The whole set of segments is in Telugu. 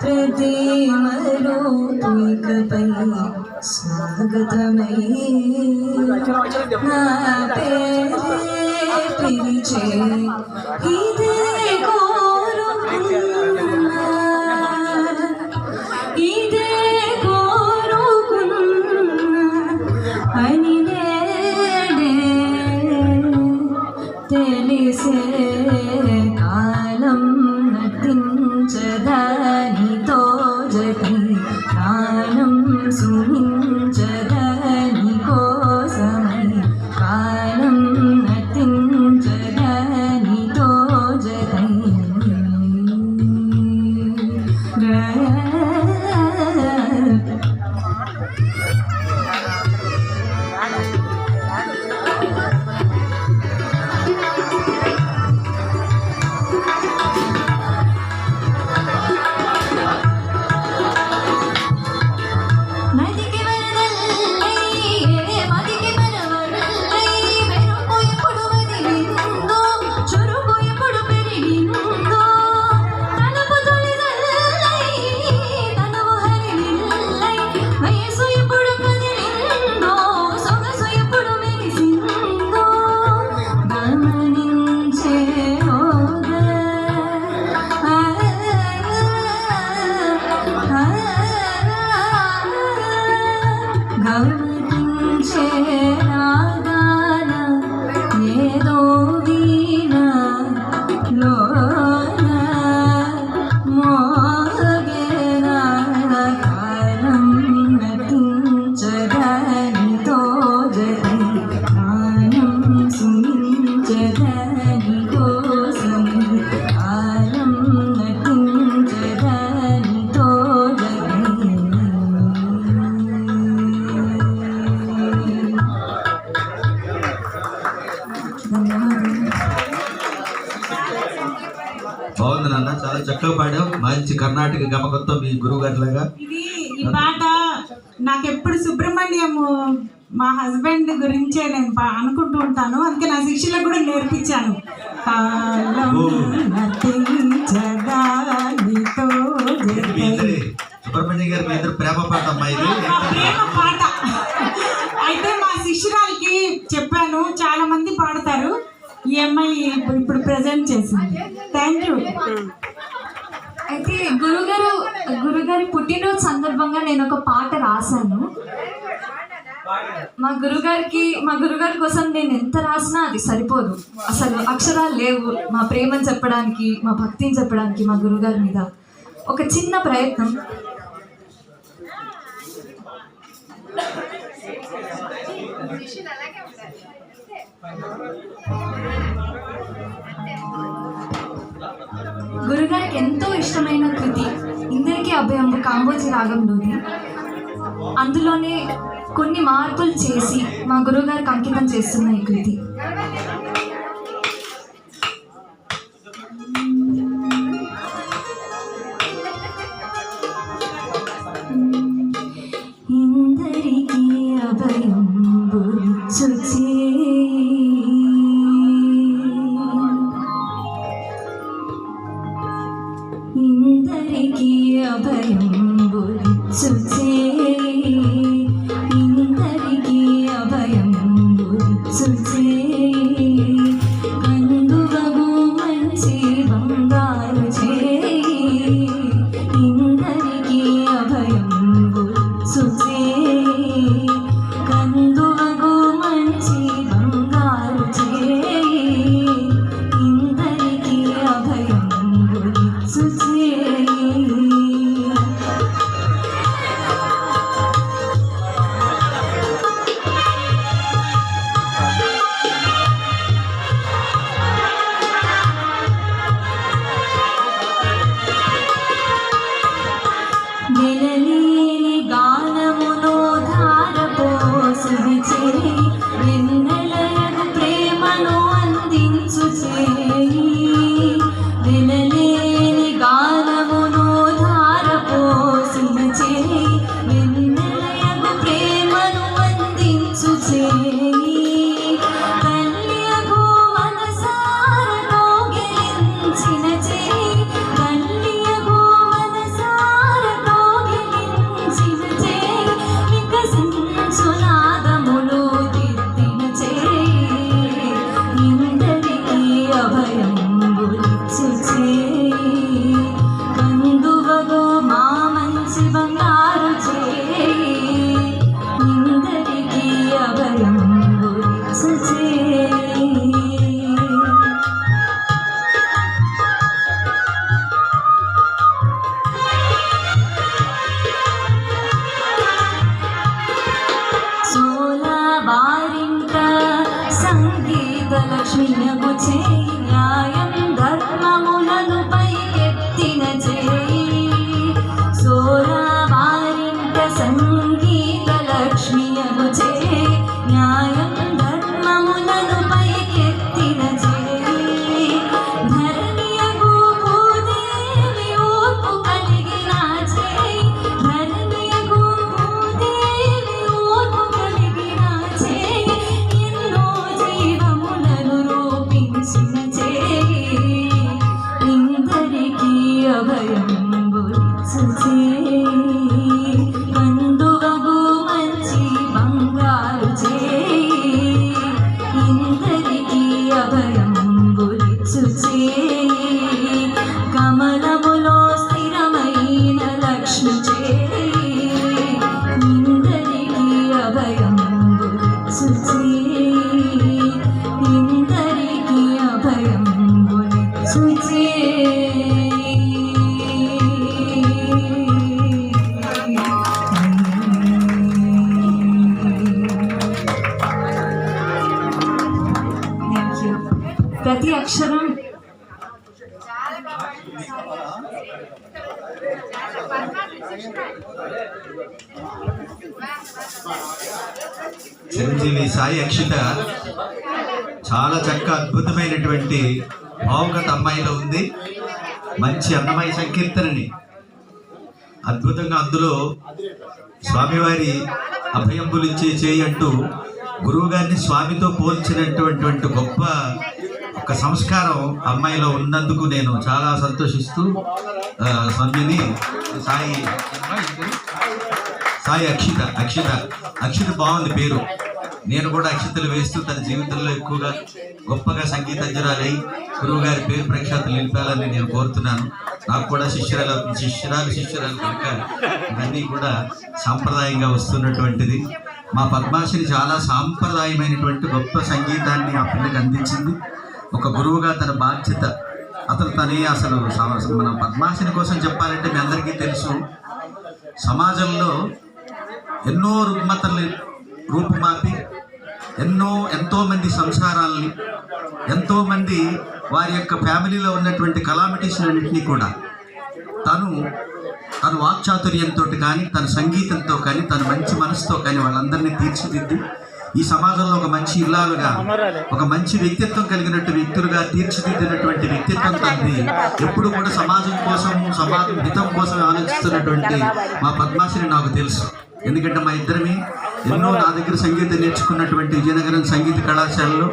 ప్రతి మరుపై స్వాగతమై నా పేరే పిలిచే Mm-hmm. కర్ణాటక గమకంతో మీ గురువు గారిలాగా ఇది ఈ పాట నాకు ఎప్పుడు సుబ్రహ్మణ్యం మా హస్బెండ్ గురించే నేను పా- అనుకుంటూ ఉంటాను. అందుకే నా శిష్యులకు కూడా నేర్పించాను. సుబ్రహ్మణ్యం గారు మీ ఇద్దరు ప్రేమ పాట అమ్మా ఇది. మా ప్రేమ పాట. అయితే మా శిష్యురాలకి చెప్పాను చాలా మంది పాడతారు. ఈ అమ్మాయి ఇప్పుడు- ఇప్పుడు ప్రజెంట్ చేసింది. థ్యాంక్ యూ అయితే గురుగారు గురుగారి పుట్టినరోజు సందర్భంగా నేను ఒక పాట రాశాను. మా గురుగారికి మా గురుగారి కోసం నేను ఎంత రాసినా అది సరిపోదు. అసలు అక్షరాలు లేవు. మా ప్రేమను చెప్పడానికి మా భక్తిని చెప్పడానికి మా గురుగారి మీద ఒక చిన్న ప్రయత్నం. గురుగారికి ఇష్టమైన కృతి ఇందరికీ అభయంబు కాంబోజీ రాగంలోని అందులోనే కొన్ని మార్పులు చేసి మా గురువుగారికి అంకితం చేస్తున్న ఈ కృతి. 自己。সঙ্গীত అభయంబులిచుచే ఇందరికి చిరంజీవి సాయి అక్షిత చాలా చక్క అద్భుతమైనటువంటి భావుకత అమ్మాయిలో ఉంది. మంచి అన్నమయ సంకీర్తనని అద్భుతంగా అందులో స్వామివారి అభయంబులిచ్చే చేయి అంటూ గురువుగారిని స్వామితో పోల్చినటువంటి గొప్ప ఒక సంస్కారం అమ్మాయిలో ఉన్నందుకు నేను చాలా సంతోషిస్తూ ఆ, సాయి సాయి అక్షిత అక్షిత అక్షిత బాగుంది పేరు. నేను కూడా అక్షితలు వేస్తూ తన జీవితంలో ఎక్కువగా గొప్పగా సంగీతజ్ఞరాలై గురువు గారి పేరు ప్రఖ్యాతులు నిలిపాలని నేను కోరుతున్నాను. నాకు కూడా శిష్యురాలు శిష్యురాలు శిష్యురాలు కనుక ఇవన్నీ కూడా సాంప్రదాయంగా వస్తున్నటువంటిది. మా పద్మాశ్రీ చాలా సాంప్రదాయమైనటువంటి గొప్ప సంగీతాన్ని ఆ పిల్లకి అందించింది. ఒక గురువుగా తన బాధ్యత అతను తనే అసలు మన పద్మాశ్రీ కోసం చెప్పాలంటే మీ అందరికీ తెలుసు. సమాజంలో ఎన్నో రుగ్మతల్ని రూపుమాపి ఎన్నో ఎంతోమంది సంసారాలని సంసారాల్ని వారి యొక్క ఫ్యామిలీలో ఉన్నటువంటి కలామిటీస్ అన్నింటినీ కూడా తను తన వాక్చాతుర్యంతో కానీ తన సంగీతంతో కానీ తన మంచి మనసుతో కానీ వాళ్ళందరినీ తీర్చిదిద్ది ఈ సమాజంలో ఒక మంచి ఇల్లాలుగా ఒక మంచి వ్యక్తిత్వం కలిగినట్టు వ్యక్తులుగా తీర్చిదిద్దినటువంటి వ్యక్తిత్వం తండ్రి. ఎప్పుడు కూడా సమాజం కోసం సమాజం హితం కోసం ఆలోచిస్తున్నటువంటి మా పద్మాశ్రీ నాకు తెలుసు. ఎందుకంటే మా ఇద్దరిని ఎన్నో నా దగ్గర సంగీతం నేర్చుకున్నటువంటి విజయనగరం సంగీత కళాశాలలో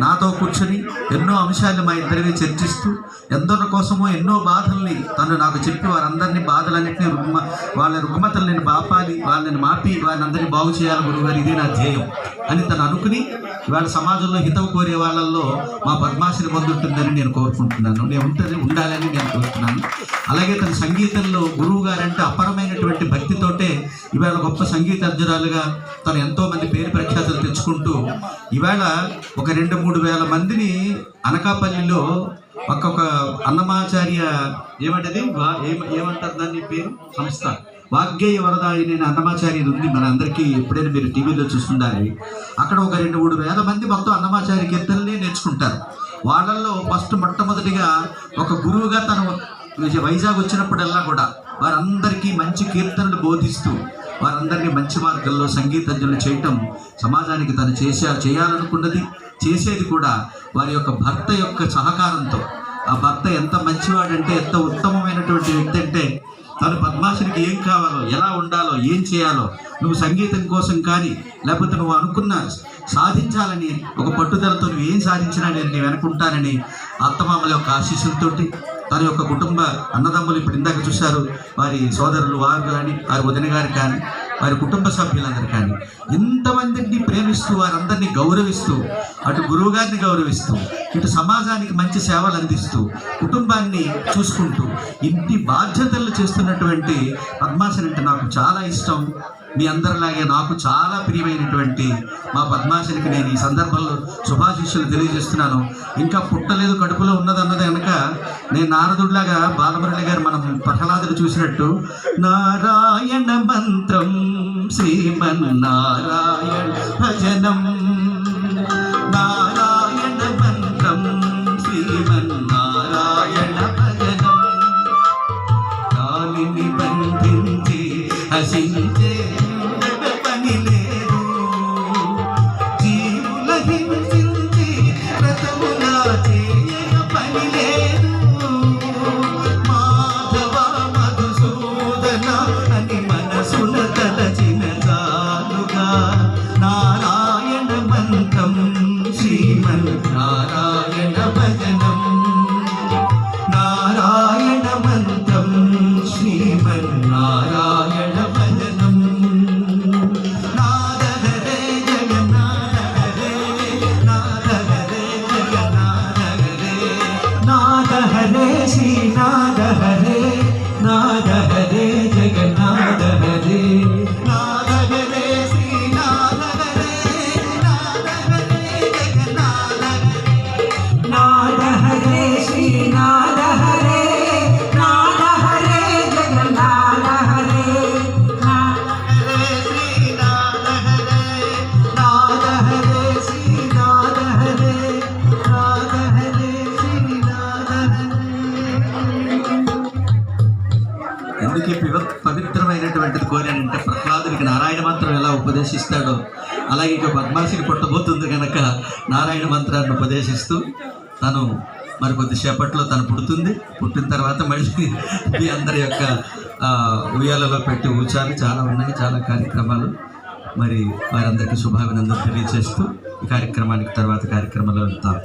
నాతో కూర్చొని ఎన్నో అంశాలు మా ఇద్దరిని చర్చిస్తూ ఎందరి కోసమో ఎన్నో బాధల్ని తను నాకు చెప్పి వారందరినీ బాధలన్నింటినీ రుగ్మ వాళ్ళ రుగ్మతలు నేను బాపాలి వాళ్ళని మాపి వారిని అందరినీ బాగు చేయాలి గురువుగారు ఇదే నా ధ్యేయం అని తను అనుకుని ఇవాళ సమాజంలో హితం కోరే వాళ్ళల్లో మా పద్మాశ్రీ పొందుంటుందని నేను కోరుకుంటున్నాను. నేను ఉంటుంది ఉండాలని నేను కోరుతున్నాను. అలాగే తన సంగీతంలో గురువు గారంటే అపరమైనటువంటి భక్తితోటే ఇవాళ గొప్ప సంగీతజ్ఞురాలుగా తను ఎంతో మంది పేరు ప్రఖ్యాతులు తెచ్చుకుంటూ ఈవేళ ఒక రెండు మూడు వేల మందిని అనకాపల్లిలో ఒక్కొక్క అన్నమాచార్య ఏమంటది? వా- ఏమంటారు దాన్ని పేరు? సంస్థ. వాగ్గేయ వరదాయి నేను అన్నమాచార్య ఉంది మన అందరికీ ఎప్పుడైనా మీరు టీవీలో చూస్తుండాలి. అక్కడ ఒక రెండు మూడు వేల మంది మొత్తం అన్నమాచార్య కీర్తనలే నేర్చుకుంటారు. వాళ్ళల్లో ఫస్ట్ మొట్టమొదటిగా ఒక గురువుగా తను వైజాగ్ వచ్చినప్పుడల్లా కూడా వారందరికీ మంచి కీర్తనలు బోధిస్తూ వారందరినీ మంచి మార్గంలో సంగీతజ్ఞులు చేయటం సమాజానికి తను చేసే చేయాలనుకున్నది చేసేది కూడా వారి యొక్క భర్త యొక్క సహకారంతో. ఆ భర్త ఎంత మంచివాడంటే ఎంత ఉత్తమమైనటువంటి వ్యక్తి అంటే తను పద్మాశ్రికి ఏం కావాలో ఎలా ఉండాలో ఏం చేయాలో నువ్వు సంగీతం కోసం కానీ లేకపోతే నువ్వు అనుకున్న సాధించాలని ఒక పట్టుదలతో నువ్వు ఏం సాధించినా నేను నీ వెనుకుంటానని అత్తమామల యొక్క ఆశీస్సులతోటి తన యొక్క కుటుంబ అన్నదమ్ములు ఇప్పుడు ఇందాక చూశారు వారి సోదరులు వారు కానీ వారి వదిన గారు కానీ వారి కుటుంబ సభ్యులందరూ కానీ. ఇంతమందిని ప్రేమిస్తూ వారందరినీ గౌరవిస్తూ అటు గురువుగారిని గౌరవిస్తూ ఇటు సమాజానికి మంచి సేవలు అందిస్తూ కుటుంబాన్ని చూసుకుంటూ ఇంటి బాధ్యతలు చేస్తున్నటువంటి పద్మాసన్ అంటే నాకు చాలా ఇష్టం. మీ అందరిలాగే నాకు చాలా ప్రియమైనటువంటి మా పద్మాశనికి నేను ఈ సందర్భంలో శుభాశిష్యులు తెలియజేస్తున్నాను. ఇంకా పుట్టలేదు కడుపులో ఉన్నదన్నది కనుక నేను నారదుడిలాగా బాలమురళి గారు మనం ప్రహ్లాదుడు చూసినట్టు నారాయణ మంత్రం శ్రీమన్నారాయణ భజనం నారాయణ మంత్రం శ్రీమన్నారాయణ భజనం. గాలిని బంధించి పవిత్రమైనటువంటిది కోరానంటే ప్రహ్లాదుడికి నారాయణ మంత్రం ఎలా ఉపదేశిస్తాడో అలాగే ఇక పద్మాసిని పుట్టబోతుంది కనుక నారాయణ మంత్రాన్ని ఉపదేశిస్తూ తను మరి కొద్దిసేపట్లో తను పుడుతుంది. పుట్టిన తర్వాత మళ్ళీ మీ అందరి యొక్క ఉయ్యాలలో పెట్టి ఊచాలు. చాలా ఉన్నాయి చాలా కార్యక్రమాలు. మరి వారందరికీ శుభాభినందనలు తెలియజేస్తూ ఈ కార్యక్రమానికి తర్వాత కార్యక్రమంలో వెళ్తాం